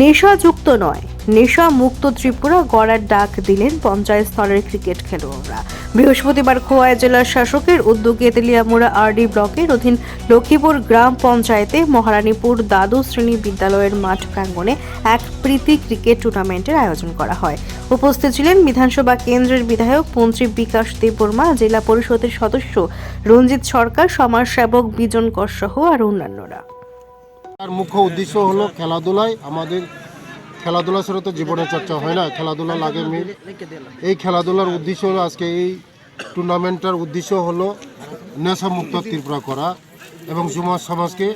নেশাযুক্ত নয় নেশা মুক্ত ত্রিপুরা গড়ার ডাক দিলেন পঞ্চায়েত স্তরের ক্রিকেট খেলোয়াড়রা। বৃহস্পতিবার খোয়াই জেলার শাসকের উদ্যোগে তেলিয়ামুড়া আরডি ব্লকের অধীন লক্ষ্মীপুর গ্রাম পঞ্চায়েতে মহারানীপুর দ্বাদশ শ্রেণি বিদ্যালয়ের মাঠ প্রাঙ্গণে এক প্রীতি ক্রিকেট টুর্নামেন্টের আয়োজন করা হয়। উপস্থিত ছিলেন বিধানসভা কেন্দ্রের বিধায়ক মন্ত্রী বিকাশ দেববর্মা, জেলা পরিষদের সদস্য রঞ্জিত সরকার, সমাজসেবক বিজন কর সহ আর অন্যান্যরা। তার মুখ্য উদ্দেশ্য হলো খেলাধুলায় আমাদের খেলাধুলা ছাড়া তো জীবনে চর্চা হয় না, খেলাধুলা লাগে মেয়ে এই খেলাধুলার উদ্দেশ্য হলো আজকে এই টুর্নামেন্টটার উদ্দেশ্য হলো নেশামুক্ত ত্রিপুরা করা এবং যুব সমাজকে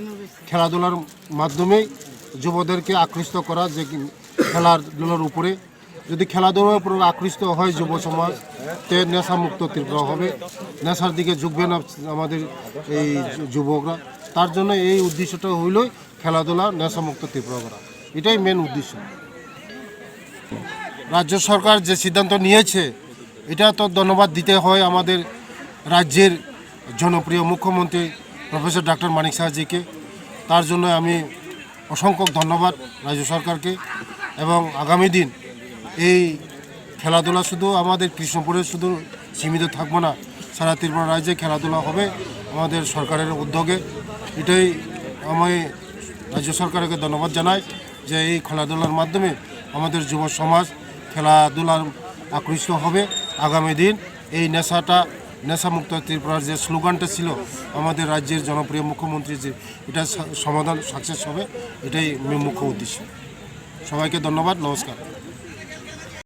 খেলাধুলার মাধ্যমেই যুবদেরকে আকৃষ্ট করা যে খেলাধুলার উপরে। যদি খেলাধুলার উপর আকৃষ্ট হয় যুব সমাজ, তে নেশামুক্ত ত্রিপুরা হবে। নেশার দিকে ঝুঁকবে না আমাদের এই যুবকরা। তার জন্য এই উদ্দেশ্যটা হইল খেলাধুলা, নেশামুক্ত ত্রিপুরা করা এটাই মেন উদ্দেশ্য। রাজ্য সরকার যে সিদ্ধান্ত নিয়েছে, এটা তো ধন্যবাদ দিতে হয় আমাদের রাজ্যের জনপ্রিয় মুখ্যমন্ত্রী প্রফেসর ডাক্তার মানিক সাহাজিকে। তার জন্য আমি অসংখ্য ধন্যবাদ রাজ্য সরকারকে এবং আগামী দিন এই খেলাধুলা শুধু আমাদের কৃষ্ণপুরে শুধু সীমিত থাকব না, সারা ত্রিপুরা রাজ্যে খেলাধুলা হবে আমাদের সরকারের উদ্যোগে। এটাই আমি রাজ্য সরকারকে ধন্যবাদ জানাই যে এই খেলাধুলার মাধ্যমে আমাদের যুব সমাজ খেলাধুলার আকৃষ্ট হবে। আগামী দিন এই নেশাটা, নেশামুক্ত ত্রিপুরার যে স্লোগানটা ছিল আমাদের রাজ্যের জনপ্রিয় মুখ্যমন্ত্রী যে এটা সমাধান সাকসেস হবে, এটাই মুখ্য উদ্দেশ্য। সবাইকে ধন্যবাদ, নমস্কার।